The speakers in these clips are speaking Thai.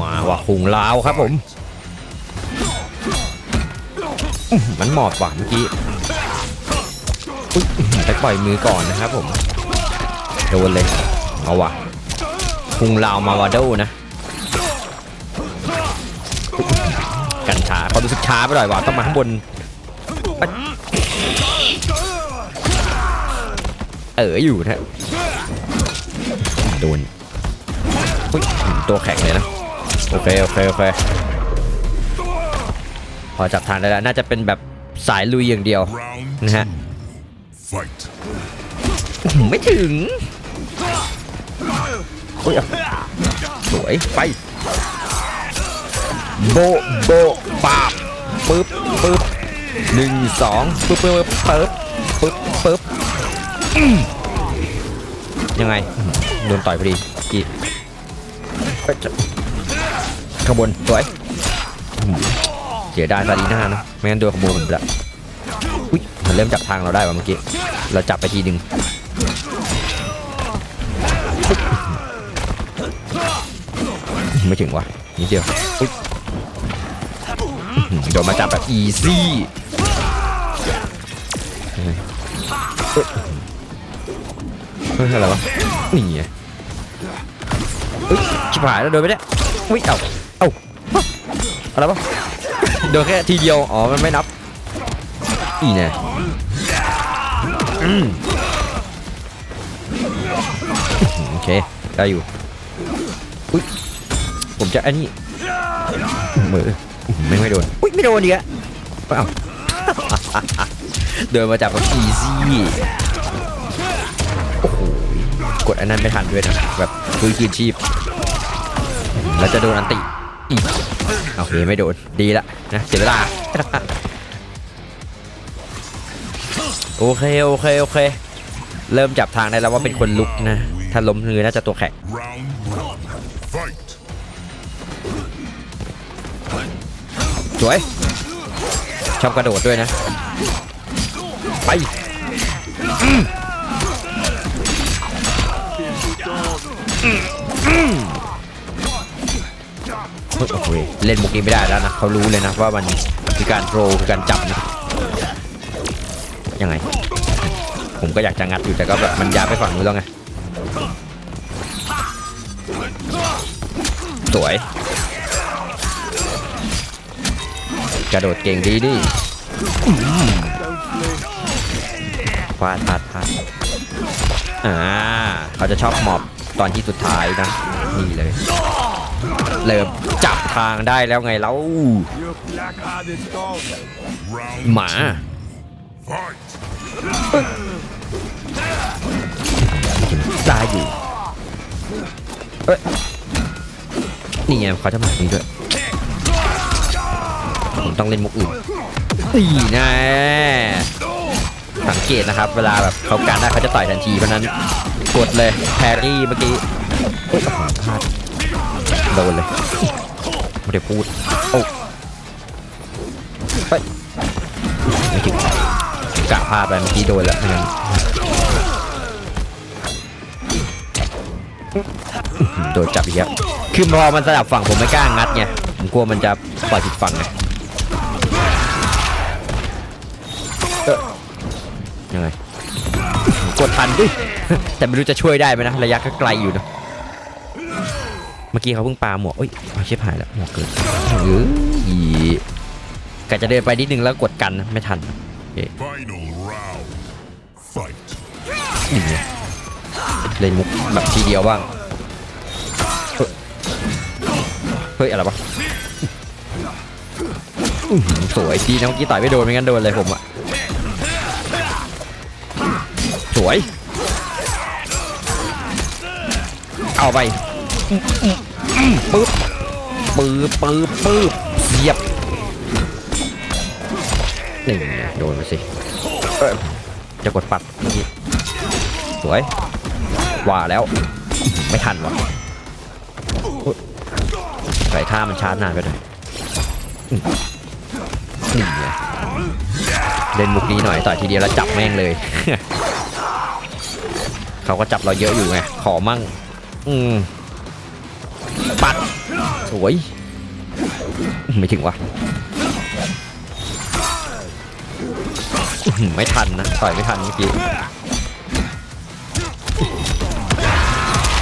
มาว่ะหุงลาวครับผม มันหมอบว่ะเมื่อกี้ไปปล่อยมือก่อนนะครับผมโดนเลยเอาว่ะหุงลาวมาวาโดนะกันช้าเขารู้สึกช้าไปหน่อยว่ะต้องมาข้างบนเอออยู่นะโดน อุ๊ยตัวแข็งเลยนะ โอเค โอเค โอเค พอจับทางได้แล้ว น่าจะเป็นแบบสายลุยอย่างเดียว Round Nè. two. Fight. ไม่ถึงโอ้ยอะสวย ไป โบะโบะปาบปึ๊บปึ๊บหนึ่งสองปึ๊บปึ๊บปึ๊บปึ๊บปึ๊บอืมยังไงอืมโดนต่อยพอดีกี่เอ้ยจะ ขางบวนสวยอืมเสียดายซาดีน่านะไม่งั้นโดนขโมยผมละอุ้ยมันเริ่มจับทางเราได้ว่ะเมื่อกี้เราจับไปทีหนึ่งไม่ถึงวะนิดเดียวอุ๊ยโดนมาจับแบบอีซี่เฮ้ยเฮ้ยอะไรวะนี่ไง บหายแล้วโดนไปเนี่ยอุ้ยเอ้าเอ้าฮะอะไรวะโดนแค่ทีเดียวอ๋อมันไม่นับอีแน่อืมโอเคได้อยู่อุ้ยผมจะอันนี้มือไม่ไม่โดนอุ้ยไม่โดนอีอะเอ้าเดินมาจากแบบอีซี่โอ้โหกดอันนั้นไม่ทันด้วยนะแบบฟื้นคืนชีพ แล้วจะโดนอันติอีกโอเคไม่โดนดีละนะเสียเวลาโอเคโอเคโอเค เริ่มจับทางได้แล้วว่าเป็นคนลุกนะ ถ้าล้มมือน่าจะตัวแข็งสวยชอบกระโดดด้วยนะ ไปอืม โอ้โหเล่นมุกนี้ไม่ได้แล้วนะเขารู้เลยนะว่ามันคือการโรคือการจับนะยังไง ผมก็อยากจะงัดอยู่แต่ก็แบบมันยาไปฝั่งนู้นแล้วไงสวยกระโดดเก่งดีดิอืมพลาดพลาดพลาดอ่าเขาจะชอบหมอบตอนที่สุดท้ายนะ นี่เลย เริ่มจับทางได้แล้วไงแล้วหมา fight. ได้อยู่เอ้ยนี่ไงเขาจะมาตรงนี้ด้วยผมต้องเล่นมุกอื่นนี่แนะสังเกตนะครับ เวลาแบบเขาการได้เขาจะต่อยทันทีเพราะนั้นกดเลยแพรรี่เมื่อกี้เฮ้ย โอ้โหพลาดโดนเลยไม่ได้พูดโอ้เฮ้ยไม่ถึงกะพลาดไปเมื่อกี้โดนแล้วไม่งั้นโดนจับอีกแล้วคือพอมันสลับฝั่งผมไม่กล้างัดไงผมกลัวมันจะปล่อยผิดฝั่งไงยังไงกดทันดิแต่ไม่รู้จะช่วยได้ไหมนะ ระยะก็ไกลอยู่นะ เมื่อกี้เขาเพิ่งปาหมวกเอ้ยเอาชิบหายแล้วหมวกเกิดเอ้ยกะจะเดินไปนิดนึงแล้วกดกันนะไม่ทัน Final round. Fight. นี่ไงเล่นมุกแบบทีเดียวบ้าง เฮ้ยเฮ้ยอะไรวะอื้อหือสวยดีนะเมื่อกี้ต่อยไม่โดนไม่งั้นโดนเลยผมอะสวย เอาไป ปึ๊บปึ๊บปึ๊บปึ๊บเสียบหนี่งโดนมาสิจะกดปัดเมื่อกี้สวยว่าแล้ว ไม่ทันว่ะใส่ท่ามันชาร์จนานไปหน่อยนี่เล่นมุกนี้หน่อยต่อยทีเดียวแล้วจับแม่งเลย เขาก็จับเราเยอะอยู่ไง ขอมั่ง อืม ปัดสวย ไม่ถึงวะไม่ทันนะต่อยไม่ทันเมื่อกี้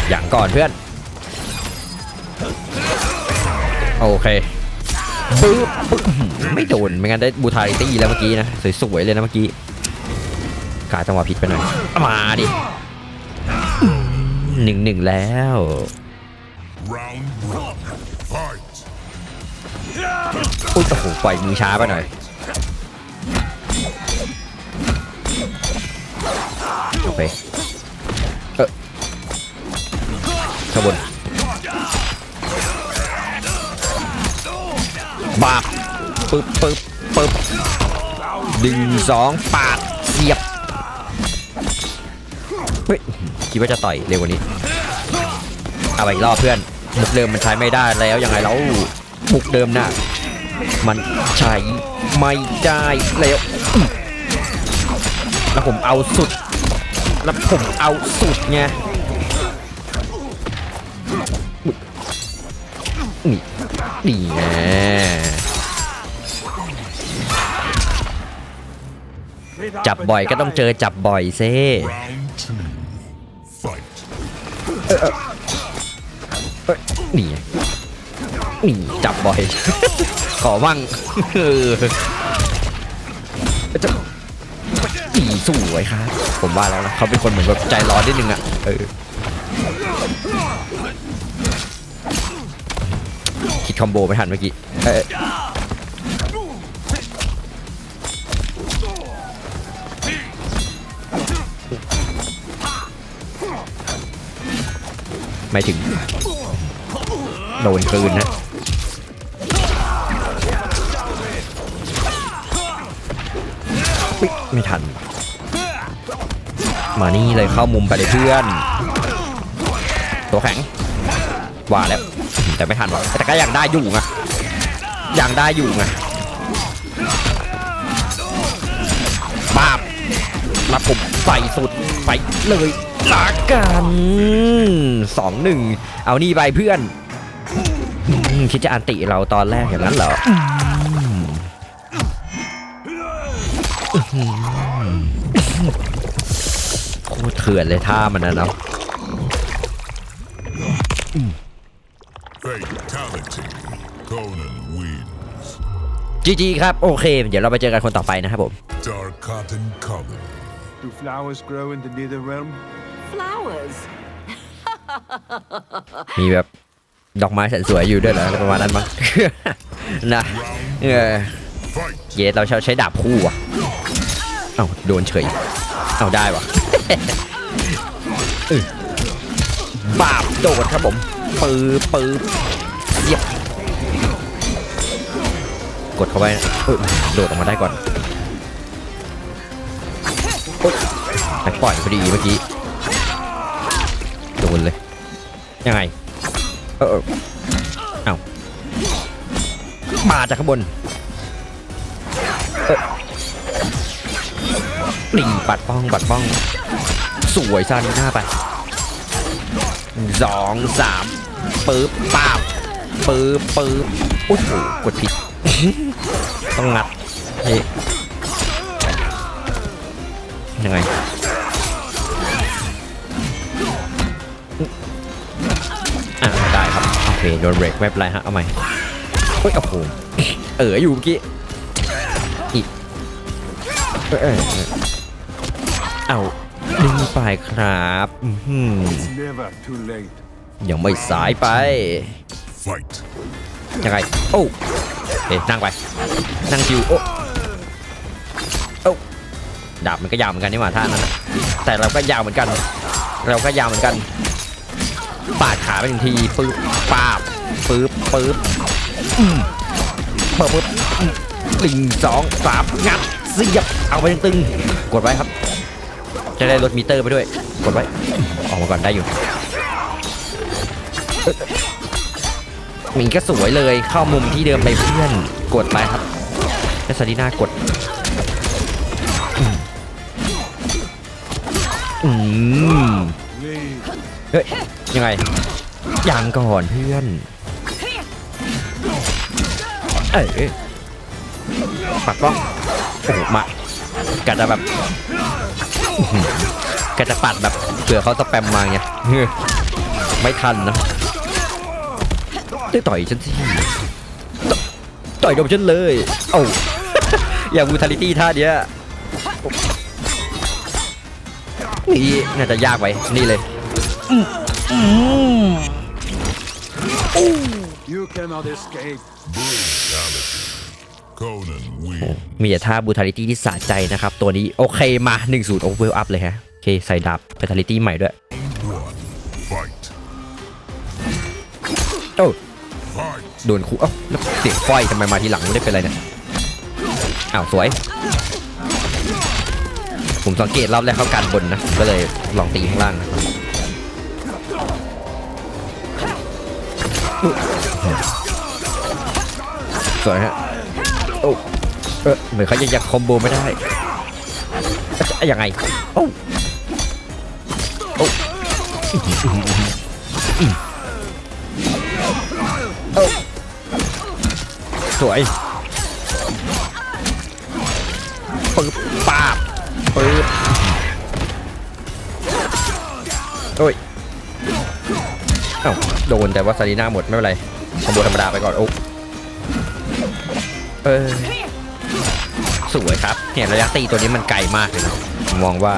อย่างก่อนเพื่อน โอเคปึ๊บปึ๊บไม่โดน ไม่งั้นได้บูทาริตี้แล้วเมื่อกี้นะ สวยๆเลยนะเมื่อกี้กาจังหวะผิดไปหน่อย มาดิหนึ่งหนึ่งแล้ว Round one. Fight. อุ้ยโอ้โหปล่อยมือช้าไปหน่อย โอเค เออข้างบนบาบปึ๊บปึ๊บปึ๊บดึงสองปาดเสียบ เฮ้ย คิดว่าจะต่อยเร็วกว่านี้ เอาไปอีกรอบเพื่อน เดิมมันใช้ไม่ได้แล้วยังไงแล้วมุกเดิมน่ะมันใช้ไม่ได้แล้ว แล้วผมเอาสุด แล้วผมเอาสุดไงนี่นี่ไงจับบ่อยก็ต้องเจอจับบ่อยเซ่ Round two. Fight. นี่ไงนี่จับบ่อย ขอมั่งเออจะอีสวยครับ ผมว่าแล้วนะเขาเป็นคนเหมือนแบบใจร้อนนิดนึงอะเออคิดคอมโบไม่ทันเมื่อกี้เออไม่ถึง โดนคืนนะอุ๊ไม่ทัน มานี่เลยเข้ามุมไปเลยเพื่อน ตัวแข็ง ว่าแล้ว แต่ไม่ทันหรอกแต่ก็ยังได้อยู่ไงยังได้อยู่ไงปาบแล้วผมใส่สุดไปเลยละกันสองหนึ่งเอานี่ไปเพื่อน คิดจะอันติเราตอนแรกอย่างนั้นเหรออื้อหือโคตรเถื่อนเลยท่ามันนะเนาะ Fatality. Conan wins. จีจีครับ โอเค เดี๋ยวเราไปเจอกันคนต่อไปนะครับผม Dark cotton color. Do flowers grow in the nether realm? Flowers. มีแบบ ดอกไม้แสนสวยอยู่ด้วยเหรออะไรประมาณนั้นมั้ง นะเออเยสเราใช้ใช้ดาบคู่อะเอ้าโดนเฉยเอ้าได้วะบาบโดดครับผมปื๊บปื๊บเยียบกดเข้าไปนะเออโดดออกมาได้ก่อนปล่อยพอดีเมื่อกี้ โดนเลย ยังไง เออเอามาจากข้างบนหลีปัดป้องปัดป้อง สวยซานีหน้าไปสองสามปึ๊บป้าบปึ๊บปึ๊บโอ้โหกดผิด ต้องงัดเฮ้ยยังไง เคโดนเบรกไม่เป็นไรฮะเอาใหม่เฮ้ยโอ้โหเอออยู่เมื่อกี้อีกเออเอาดึงไปครับอื้อหือ It's never too late. ยังไม่สายไปยังไงโอ้เอ๊นั่งไป นั่งจิวโอ้โอ้ดาบมันก็ยาวเหมือนกันนี่หว่าท่านั้นนะแต่เราก็ยาวเหมือนกัน เราก็ยาวเหมือนกัน ปาดขาไปหนึ่งทีปึ๊บปาบปึ๊บปึ๊บอืมปึ๊บปึ๊บอืมหนึ่งสองสามงัดเสียบเอาไปตึงๆกดไว้ครับ จะได้ลดมิเตอร์ไปด้วย กดไว้ ออกมาก่อนได้อยู่หมิงก็สวยเลยเข้ามุมที่เดิมไปเพื่อนกดไปครับแล้วซาดิน่ากดอืมเฮ้ย ยังไงยังก่อนเพื่อนเอ้ยปัดป้องโอ้โหมากะจะแบบอื้อหือกะจะปัดแบบเผื่อเขาสแปมมาไงเฮ้ยไม่ทันนะได้ต่อยฉันสิตต่อยกับฉันเลยเอ้าอย่างบูทาลิตี้ท่าเนี้ยนี่น่าจะยากไปนี่เลย You cannot escape. Brutality. Conan wins. มีแต่ท่าบูทาลิตี้ที่สะใจนะครับ ตัวนี้โอเคมา1นึ่งศูนย์โอเวอร์อัพเลยฮะ โอเค ใส่ดาบบูทาลิตี้ใหม่ด้วย One. Fight. โอ้ Fight. โดนคู่เอ้าแล้วเสียงไฟทำไมมาทีหลังไม่ได้เป็นไรเนี่ยอ้าว สวย ผมสังเกตรอบแรกเขากันบนนะ ก็เลยลองตีข้างล่างนะครับ สวยฮะโอ้เออเหมือนเขายังยังคอมโบไม่ได้ยังไงโอ้โอ้โอ้สวยปึ๊บปาบปึ๊บโอ้ย อ้าโดนแต่ว่าซารีน่าหมดไม่เป็นไรคอมโบธรรมดาไปก่อนโอ้เออสวยครับเนี่ยระยะตีตัวนี้มันไกลมากเลยนะมองว่า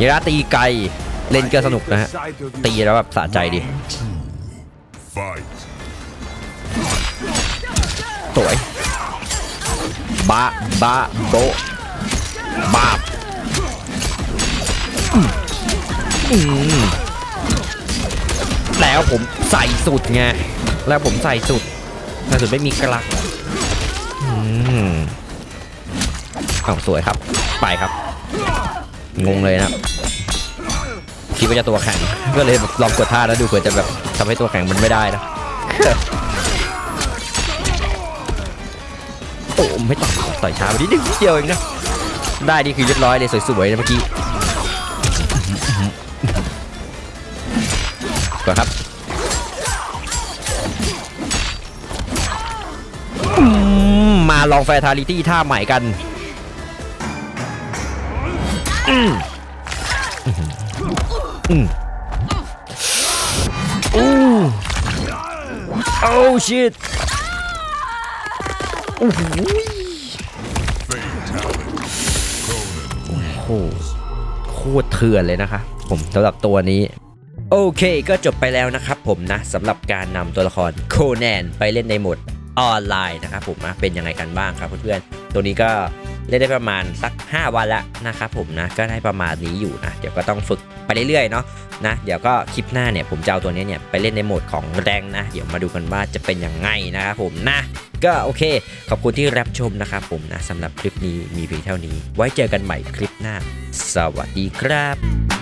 ระยะตีไกลเล่นก็สนุกนะฮะตีแล้วแบบสะใจดีสวยบาบาโบบาบอืม แล้วผมใส่สุดไง แล้วผมใส่สุดใส่สุดไม่มีกลักอืมเอาสวยครับ ไปครับ งงเลยนะ คิดว่าจะตัวแข็ง ก็เลยลองกดท่าแล้วดูเผื่อจะแบบทำให้ตัวแข็งมันไม่ได้นะ โอ้ไม่ต่อยต่อยช้าไปนิดนึงเดียวเองนะ ได้นี่คือเรียบร้อยเลยสวยๆนะเมื่อกี้ ก่อนครับมาลองแฟทาลิตี้ท่าใหม่กันอืมอืมอู้โอ้ชิตโอ้โหโคตรเถื่อนเลยนะคะ ผมสำหรับตัวนี้ โอเคก็จบไปแล้วนะครับผมนะสำหรับการนำตัวละครโคแนนไปเล่นในโหมดออนไลน์นะครับผมนะเป็นยังไงกันบ้างครับเพื่อนๆตัวนี้ก็เล่นได้ประมาณสัก 5 วันละนะครับผมนะก็ได้ประมาณนี้อยู่นะเดี๋ยวก็ต้องฝึกไปเรื่อยๆเนาะนะเดี๋ยวก็คลิปหน้าเนี่ยผมจะเอาตัวนี้เนี่ยไปเล่นในโหมดของแรงนะ เดี๋ยวมาดูกันว่าจะเป็นยังไงนะครับผมนะก็โอเค ขอบคุณที่รับชมนะครับผมนะสำหรับคลิปนี้มีเพียงเท่านี้ ไว้เจอกันใหม่คลิปหน้า สวัสดีครับ